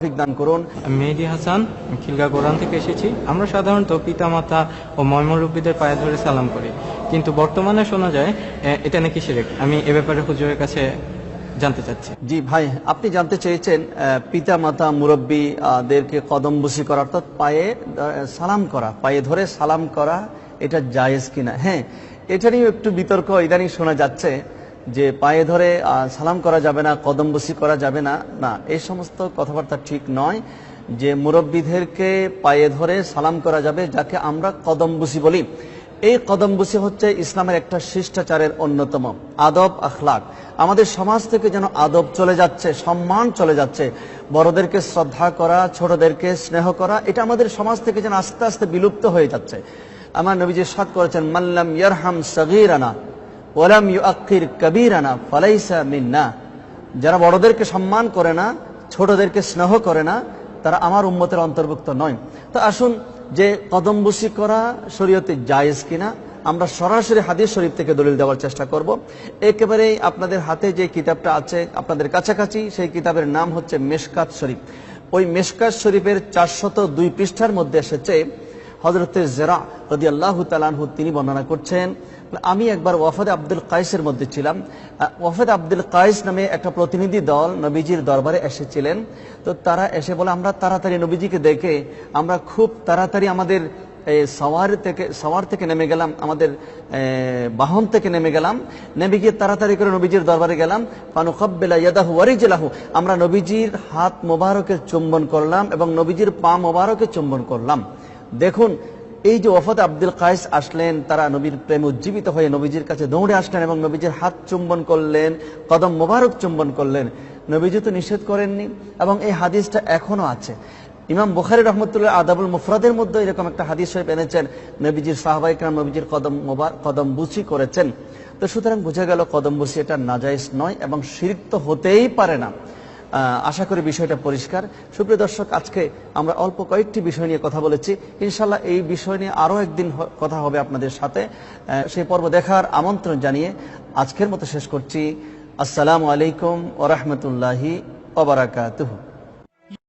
দান করুন। মেহেদি হাসান খিলগা গোরান থেকে এসেছি। আমরা সাধারণত পিতামাতা ও ময়মরব্বীদের পায়ে ধরে সালাম করি। কিন্তু বর্তমানে শোনা যায় এটা নাকি শিরেক। আমি এ ব্যাপারে হুজুরের কাছে জানতে চাচ্ছি। জি ভাই আপনি জানতে চেয়েছেন পিতা মাতা মুরব্বী আহ, দেরকে কদমবুসি করা অর্থাৎ পায়ে সালাম করা পায়ে ধরে সালাম করা এটা জায়েজ কিনা? হ্যাঁ এটা নিয়েও একটু বিতর্ক ইদানিং শোনা যাচ্ছে। যে পায়ে ধরে সালাম করা যাবে না, কদমবুসি করা যাবে না না, এই সমস্ত কথাবার্তা ঠিক নয় যে মুরব্বীদেরকে পায়ে ধরে সালাম করা যাবে, যাকে আমরা কদমবুসি বলি। এই কদমবুসি হচ্ছে ইসলামের একটা শিষ্টাচারের অন্যতম আদব আখলাক। আমাদের সমাজ থেকে যেন আদব চলে যাচ্ছে, সম্মান চলে যাচ্ছে, বড়দেরকে শ্রদ্ধা করা, ছোটদেরকে স্নেহ করা, এটা আমাদের সমাজ থেকে যেন আস্তে আস্তে বিলুপ্ত হয়ে যাচ্ছে। আমার নবীজি সাদ করেছেন মাল্লাম ইয়ারহাম সগীরানা ওলাম ইউআকির কবিরানা, ফালাইসা মিন্না। যারা বড়দেরকে সম্মান করে না, ছোটদেরকে স্নেহ করে না, তারা আমার উম্মতের অন্তর্ভুক্ত নয়। তো আসুন যে কদমবুসি করা শরীয়তে জায়েজ কিনা, আমরা সরাসরি হাদিস শরীফ থেকে দলিল দেওয়ার চেষ্টা করব। একেবারেই আপনাদের হাতে যে কিতাবটা আছে, আপনাদের কাছাকাছি, সেই কিতাবের নাম হচ্ছে মেশকাত শরীফ। ওই মেশকাত শরীফের চারশত দুই পৃষ্ঠার মধ্যে এসেছে হজরতের জেরা রদি আল্লাহ তালানহু তিনি বর্ণনা করছেন আমি একবার ওয়াফদ আব্দুল কায়েসের মধ্যে ছিলাম। ওয়াফদ আব্দুল কায়েস নামে একটা প্রতিনিধি দল নবীজির দরবারে এসেছিলেন। তো তারা এসে বলে, আমরা তাড়াতাড়ি নবীজিকে দেখে, আমরা খুব তাড়াতাড়ি আমাদের সওয়ার থেকে সওয়ার থেকে নেমে গেলাম, আমাদের বাহন থেকে নেমে গেলাম। নেমে গিয়ে তাড়াতাড়ি করে নবীজির দরবারে গেলাম। পানু কব্বেলা ইয়াদাহু ওয়ারিজলাহু আমরা নবীজির হাত মোবারকের চুম্বন করলাম এবং নবীজির পা মোবারকে চুম্বন করলাম। দেখুন এই যে ওফত আব্দুল কায়েস আসলেন, তারা নবীর প্রেম উজ্জীবিত হয়ে নবীজির কাছে দৌড়ে আসলেন এবং নবীজির হাত চুম্বন করলেন, কদম মোবারক চুম্বন করলেন। নবীজি তো নিষেধ করেননি এবং এই হাদিসটা এখনও আছে। ইমাম বুখারি রহমতুল্লাহ আদাবুল মুফরাদের মধ্যে এরকম একটা হাদিস শরীফ এনেছেন, নবীজির সাহাবাইকরাম নবীজির কদম মোবার, কদম বুচি করেছেন। তো সুতরাং বোঝা গেল কদম বুচি এটা নাজাইজ নয় এবং শিরিক তো হতেই পারে না। আশা করি বিষয়টা পরিষ্কার। সুপ্রিয় দর্শক, আজকে আমরা অল্প কয়েকটি বিষয় নিয়ে কথা বলেছি। ইনশাল্লাহ এই বিষয় নিয়ে আরও একদিন কথা হবে আপনাদের সাথে। সেই পর্ব দেখার আমন্ত্রণ জানিয়ে আজকের মতো শেষ করছি। আসসালামু আলাইকুম ওরহমতুল্লাহি ওবরাকাতুহু